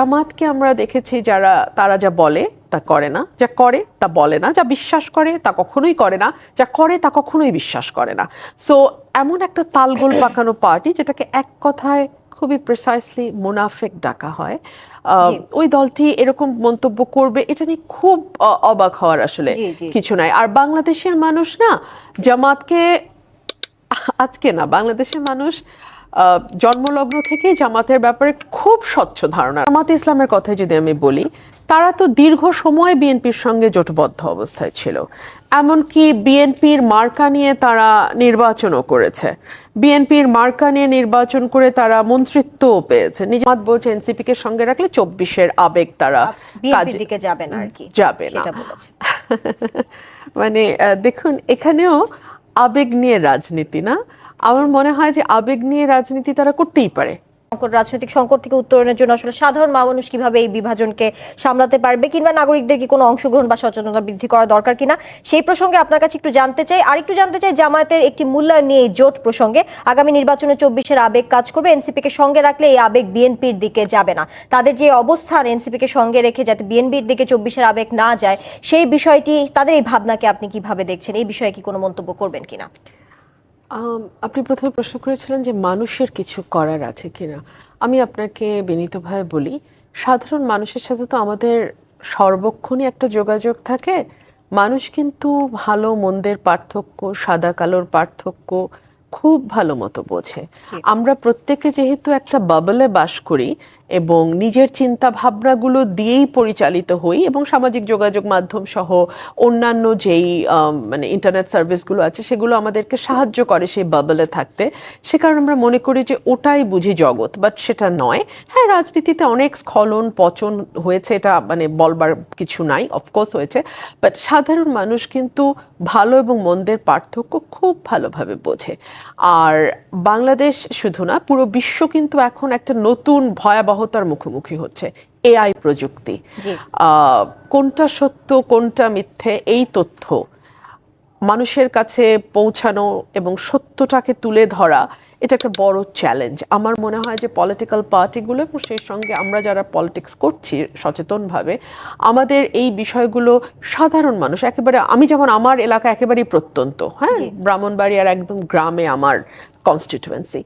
জামাতকে আমরা দেখেছি যারা তারা যা বলে তা করে না। যা করে তা বলে না। যা বিশ্বাস করে তা কখনোই করে না। যা করে তা কখনোই বিশ্বাস করে না। সো এমন একটা তালগোল পাকানো পার্টি যেটাকে এক কথায় খুবই প্রিসাইসলি মুনাফেক ডাকা হয়। আহ, ওই দলটি এরকম মন্তব্য করবে এটা নিয়ে খুব অবাক হওয়ার আসলে। কিছু নাই। আর বাংলাদেশের মানুষ না জামাতকে আজকে না বাংলাদেশের মানুষ জন্মলগ্ন থেকেই জামাতের ব্যাপারে খুব স্বচ্ছ ধারণা। জামাত ইসলামের কথা যদি আমি বলি তারা তো দীর্ঘ সময় বিএনপির সঙ্গে জোটবদ্ধ অবস্থায় ছিল। এমনকি বিএনপির মার্কা নিয়ে তারা নির্বাচনও করেছে। বিএনপির মার্কা নিয়ে নির্বাচন করে তারা মন্ত্রিত্বও পেয়েছে। নিজামাত বলছে এনসিপি কে সঙ্গে রাখলে চব্বিশের আবেগ তারা দিকে যাবে না আর কি। যাবে না। মানে দেখুন এখানেও আবেগ নিয়ে রাজনীতি না? আমার মনে হয় যে আবেগ নিয়ে রাজনীতি তারা করতেই পারে। রাজনৈতিক সংকট থেকে উত্তরণের জন্য আসলে সাধারণ মানুষ কীভাবে এই বিভাজনকে সামলাতে পারবে কিংবা নাগরিকদের কি কোনো অংশগ্রহণ বা সচেতনতা বৃদ্ধি করা দরকার কিনা, সেই প্রসঙ্গে আপনার কাছে একটু জানতে চাই। আর একটু জানতে চাই, জামায়াতের একটি মূল্যায়ন নিয়ে এই জোট প্রসঙ্গে আগামী নির্বাচনে চব্বিশের আবেগ কাজ করবে। এনসিপি কে সঙ্গে রাখলে এই আবেগ বিএনপির দিকে যাবে না। তাদের যে অবস্থান এনসিপি কে সঙ্গে রেখে যাতে বিএনপির দিকে চব্বিশের আবেগ না যায়, সেই বিষয়টি, তাদের এই ভাবনাকে আপনি কীভাবে দেখছেন? এই বিষয়ে কি কোনো মন্তব্য করবেন কিনা? আপনি প্রথমে প্রশ্ন করেছিলেন যে মানুষের কিছু করার আছে কিনা। আমি আপনাকে বিনীতভাবে বলি, সাধারণ মানুষের সাথে তো আমাদের সর্বক্ষণই একটা যোগাযোগ থাকে। মানুষ কিন্তু ভালো মন্দের পার্থক্য, সাদা কালোর পার্থক্য খুব ভালো মতো বোঝে। আমরা প্রত্যেকে যেহেতু একটা বাবলে বাস করি এবং নিজের চিন্তা ভাবনাগুলো দিয়েই পরিচালিত হই এবং সামাজিক যোগাযোগ মাধ্যম সহ অন্যান্য যেই মানে ইন্টারনেট সার্ভিসগুলো আছে সেগুলো আমাদেরকে সাহায্য করে সেই বাবলে থাকতে। সে কারণে আমরা মনে করি যে ওটাই বুঝি জগৎ বাট সেটা নয়। হ্যাঁ রাজনীতিতে অনেক স্খলন পচন হয়েছে এটা মানে বলবার কিছু নাই অফকোর্স হয়েছে বাট সাধারণ মানুষ কিন্তু ভালো এবং মন্দের পার্থক্য খুব ভালোভাবে বোঝে। আর বাংলাদেশ শুধু না পুরো বিশ্ব কিন্তু এখন একটা নতুন ভয়াবহতার মুখোমুখি হচ্ছে এআই প্রযুক্তি। আহ, কোনটা সত্য কোনটা মিথ্যে এই তথ্য মানুষের কাছে পৌঁছানো এবং সত্যটাকে তুলে ধরা এটা একটা বড় চ্যালেঞ্জ আমার মনে হয় যে পলিটিক্যাল পার্টিগুলো এবং সেই সঙ্গে আমরা যারা পলিটিক্স করছি সচেতনভাবে আমাদের এই বিষয়গুলো সাধারণ মানুষ একেবারে আমি যেমন আমার এলাকা একেবারেই প্রত্যন্ত হ্যাঁ? ব্রাহ্মণবাড়িয়ার একদম গ্রামে আমার কনস্টিটুয়েন্সি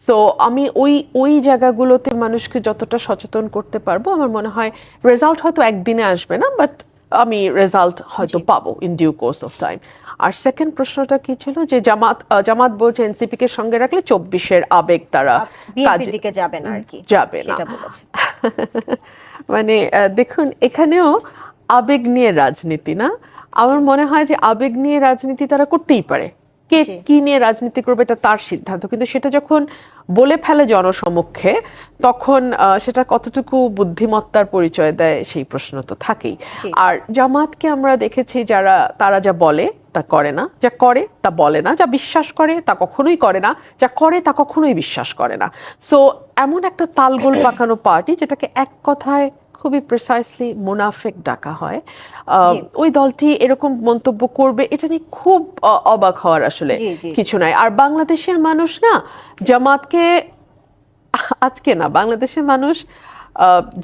সো আমি ওই ওই জায়গাগুলোতে মানুষকে যতটা সচেতন করতে পারব আমার মনে হয় রেজাল্ট হয়তো একদিনে আসবে না বাট আমি রেজাল্ট হয়তো পাবো in due course of time R second প্রশ্নটা কি ছিল? যে জামাত জামাত বলছে এনসিপি কে সঙ্গে রাখলে চব্বিশের আবেগ তারা দিকে যাবে না আর কি যাবে না। মানে দেখুন এখানেও আবেগ নিয়ে রাজনীতি না? আমার মনে হয় যে আবেগ নিয়ে রাজনীতি তারা করতেই পারে। কে কি নিয়ে রাজনীতি করবে এটা তার সিদ্ধান্ত। কিন্তু সেটা যখন বলে ফেলে জনসমক্ষে তখন সেটা কতটুকু বুদ্ধিমত্তার পরিচয় দেয় সেই প্রশ্ন তো থাকেই। আর জামাতকে আমরা দেখেছি যারা তারা যা বলে তা করে না যা করে তা বলে না যা বিশ্বাস করে তা কখনোই করে না যা করে তা কখনোই বিশ্বাস করে না। সো এমন একটা তালগোল পাকানো পার্টি যেটাকে এক কথায় খুবই প্রিসাইসলি মুনাফেক ডাকা হয়। আহ, ওই দলটি এরকম মন্তব্য করবে এটা নিয়ে খুব অবাক হওয়ার আসলে। কিছু নাই। আর বাংলাদেশের মানুষ না জামাতকে আজকে না বাংলাদেশের মানুষ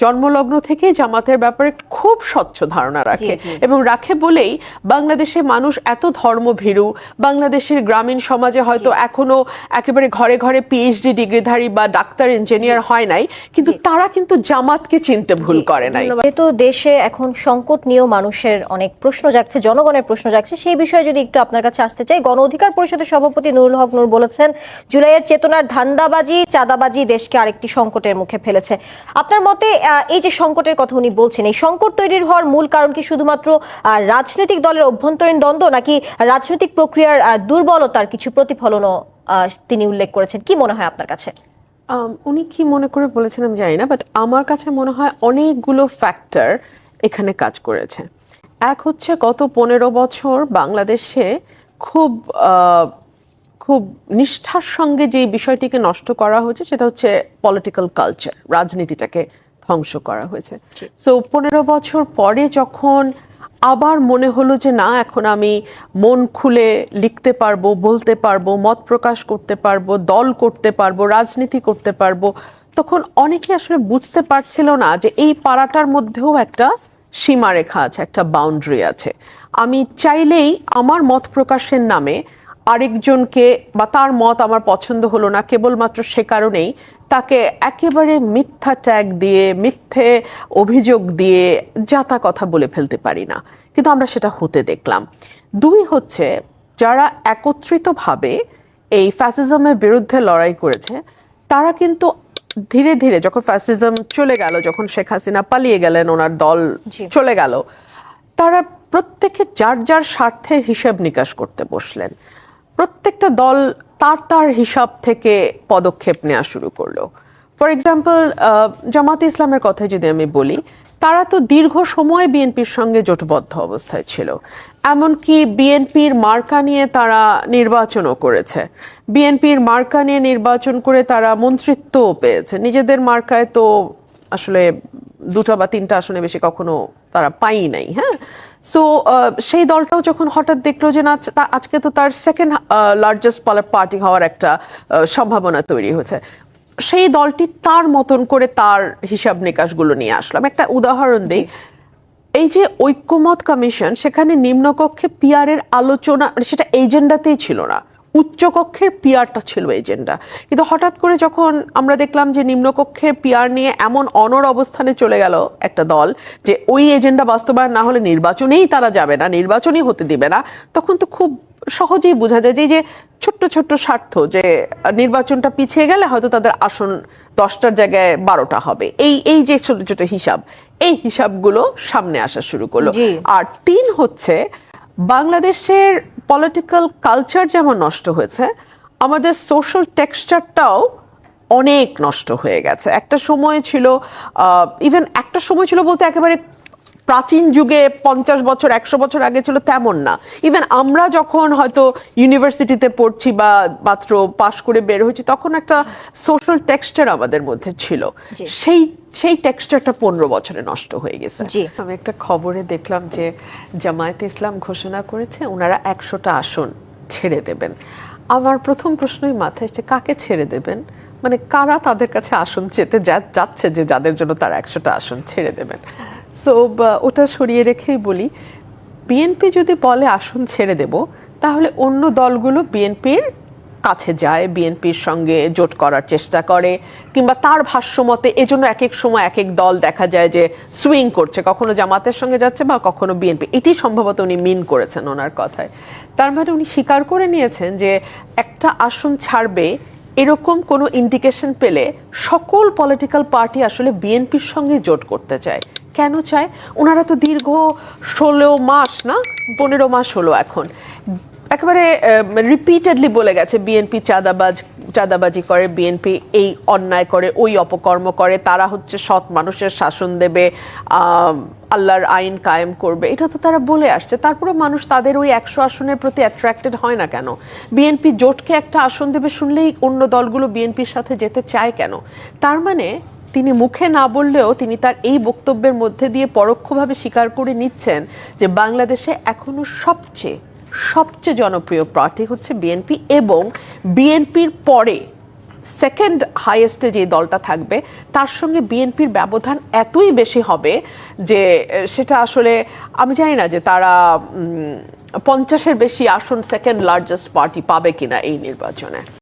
জন্মলগ্ন থেকেই জামাতের ব্যাপারে খুব স্বচ্ছ ধারণা রাখে এবং রাখে বলেই বাংলাদেশের মানুষ এত ধর্মভীরু বাংলাদেশের গ্রামীণ সমাজে হয়তো এখনও একেবারে ঘরে ঘরে পিএইচডি ডিগ্রিধারী বা ডাক্তার ইঞ্জিনিয়ার হয় নাই কিন্তু তারা কিন্তু জামাতকে চিনতে ভুল করে নাই। যেহেতু দেশে এখন সংকট নিয়েও মানুষের অনেক প্রশ্ন জাগছে জনগণের প্রশ্ন জাগছে সেই বিষয়ে যদি একটু আপনার কাছে আসতে চাই গণ অধিকার পরিষদের সভাপতি নুরুল হক নূর বলেছেন জুলাইয়ের চেতনার ধান্দাবাজি চাঁদাবাজি দেশকে আরেকটি সংকটের মুখে ফেলেছে। আপনার মতে এই যে সংকটের কথা উনি বলছেন, এই সংকট তৈরির হওয়ার মূল কারণ কি শুধুমাত্র রাজনৈতিক দলের অভ্যন্তরীণ দ্বন্দ্ব, নাকি রাজনৈতিক প্রক্রিয়ার দুর্বলতার কিছু প্রতিফলনও তিনি উল্লেখ করেছেন? কি মনে হয় আপনার কাছে? উনি কি মনে করে বলেছেন আমি জানি না বাট আমার কাছে মনে হয় অনেকগুলো ফ্যাক্টর এখানে কাজ করেছে। এক হচ্ছে গত পনেরো বছর বাংলাদেশে খুব খুব নিষ্ঠার সঙ্গে যে বিষয়টিকে নষ্ট করা হয়েছে সেটা হচ্ছে পলিটিক্যাল কালচার রাজনীতিটাকে ধ্বংস করা হয়েছে। সো পনেরো বছর পরে যখন আবার মনে হলো যে না এখন আমি মন খুলে লিখতে পারব বলতে পারব মত প্রকাশ করতে পারব দল করতে পারব রাজনীতি করতে পারব তখন অনেকে আসলে বুঝতে পারছিল না যে এই পাড়াটার মধ্যেও একটা সীমারেখা আছে একটা বাউন্ডারি আছে। আমি চাইলেই আমার মত প্রকাশের নামে আরেকজনকে বা তার মত আমার পছন্দ হলো না কেবলমাত্র সে কারণেই তাকে একেবারে মিথ্যা ট্যাগ দিয়ে মিথ্যে অভিযোগ দিয়ে যা তা কথা বলে ফেলতে পারি না। কিন্তু আমরা সেটা হতে দেখলাম। দুই হচ্ছে যারা একত্রিতভাবে এই ফ্যাসিজমের বিরুদ্ধে লড়াই করেছে তারা কিন্তু ধীরে ধীরে যখন ফ্যাসিজম চলে গেল যখন শেখ হাসিনা পালিয়ে গেলেন ওনার দল চলে গেল তারা প্রত্যেকে যার যার স্বার্থে হিসেব নিকাশ করতে বসলেন। প্রত্যেকটা দল তার তার হিসাব থেকে পদক্ষেপ নেওয়া শুরু করল। ফর এক্সাম্পল জামাত ইসলামের কথা যদি আমি বলি, তারা তো দীর্ঘ সময় বিএনপির সঙ্গে জোটবদ্ধ অবস্থায় ছিল। এমনকি বিএনপির মার্কা নিয়ে তারা নির্বাচনও করেছে। বিএনপির মার্কা নিয়ে নির্বাচন করে তারা মন্ত্রিত্বও পেয়েছে। নিজেদের মার্কায় তো আসলে দুটো বা তিনটা আসনে বেশি কখনো তারা পাই নাই হ্যাঁ? সো সেই দলটাও যখন হঠাৎ দেখল যে না আজকে তো তার সেকেন্ড লার্জেস্ট পার্টি হওয়ার একটা সম্ভাবনা তৈরি হয়েছে। সেই দলটি তার মতন করে তার হিসাব নিকাশগুলো নিয়ে আসলাম একটা উদাহরণ দিই। এই যে ঐক্যমত কমিশন, সেখানে নিম্নকক্ষে পিয়ারের আলোচনা মানে সেটা এজেন্ডাতেই ছিল না। উচ্চকক্ষের পিয়ারটা ছিল এজেন্ডা। কিন্তু হঠাৎ করে যখন আমরা দেখলাম যে নিম্নকক্ষের পিয়ার নিয়ে এমন অনর অবস্থানে চলে গেল একটা দল যে ওই এজেন্ডা বাস্তবায়ন না হলে নির্বাচনেই তারা যাবে না নির্বাচনই হতে দিবে না তখন তো খুব সহজেই বোঝা যায় যে যে ছোট্ট ছোট্ট স্বার্থ যে নির্বাচনটা পিছিয়ে গেলে হয়তো তাদের আসন দশটার জায়গায় বারোটা হবে। এই এই যে ছোট ছোট হিসাব এই হিসাবগুলো সামনে আসা শুরু করল। আর তিন হচ্ছে বাংলাদেশের পলিটিক্যাল কালচার যেমন নষ্ট হয়েছে, আমাদের সোশ্যাল টেক্সচারটাও অনেক নষ্ট হয়ে গেছে। একটা সময় ছিল ইভেন একটা সময় ছিল বলতে একেবারে প্রাচীন যুগে পঞ্চাশ বছর একশো বছর আগে ছিল তেমন না। ইভেন আমরা যখন হয়তো ইউনিভার্সিটিতে পড়ছি বা মাত্র পাশ করে বের হয়েছি তখন একটা সোশ্যাল টেক্সচার আমাদের মধ্যে ছিল। সেই সেই টেক্সচারটা পনেরো বছরে নষ্ট হয়ে গেছে। জি। আমি একটা খবরে দেখলাম যে জামায়াতে ইসলাম ঘোষণা করেছে ওনারা একশোটা আসন ছেড়ে দেবেন। আমার প্রথম প্রশ্নই মাথায় এসছে কাকে ছেড়ে দেবেন? মানে কারা তাদের কাছে আসন চেতে যাচ্ছে যে যাদের জন্য তারা একশোটা আসন ছেড়ে দেবেন? সো ওটা সরিয়ে রেখেই বলি বিএনপি যদি বলে আসন ছেড়ে দেব, তাহলে অন্য দলগুলো বিএনপির কাছে যায় বিএনপির সঙ্গে জোট করার চেষ্টা করে, কিংবা তার ভাষ্য মতে এজন্য এক এক সময় এক এক দল দেখা যায় যে সুইং করছে, কখনো জামাতের সঙ্গে যাচ্ছে বা কখনো বিএনপি এটি সম্ভবত উনি মিন করেছেন ওনার কথায়। তার মানে উনি স্বীকার করে নিয়েছেন যে একটা আসন ছাড়বে, এরকম কোনো ইন্ডিকেশন পেলে সকল পলিটিক্যাল পার্টি আসলে বিএনপির সঙ্গে জোট করতে চায়। কেন চায়? ওনারা তো দীর্ঘ ষোলো মাস, না? পনেরো মাস হলো এখন। একেবারে রিপিটেডলি বলে গেছে বিএনপি চাঁদাবাজ, চাঁদাবাজি করে বিএনপি এই অন্যায় করে, ওই অপকর্ম করে, তারা হচ্ছে সৎ মানুষের শাসন দেবে আল্লাহর আইন কায়েম করবে। এটা তো তারা বলে আসছে। তারপরে মানুষ তাদের ওই একশো আসনের প্রতি অ্যাট্রাক্টেড হয় না কেন? বিএনপি জোটকে একটা আসন দেবে শুনলেই অন্য দলগুলো বিএনপির সাথে যেতে চায় কেন? তার মানে তিনি মুখে না বললেও তিনি তার এই বক্তব্যের মধ্যে দিয়ে পরোক্ষভাবে স্বীকার করে নিচ্ছেন যে বাংলাদেশে এখনও সবচেয়ে সবচেয়ে জনপ্রিয় পার্টি হচ্ছে বিএনপি এবং বিএনপির পরে সেকেন্ড হাইয়েস্টে যে দলটা থাকবে, তার সঙ্গে বিএনপির ব্যবধান এতই বেশি হবে যে, সেটা আসলে আমি জানি না যে তারা পঞ্চাশের বেশি আসন সেকেন্ড লার্জেস্ট পার্টি পাবে কিনা এই নির্বাচনে।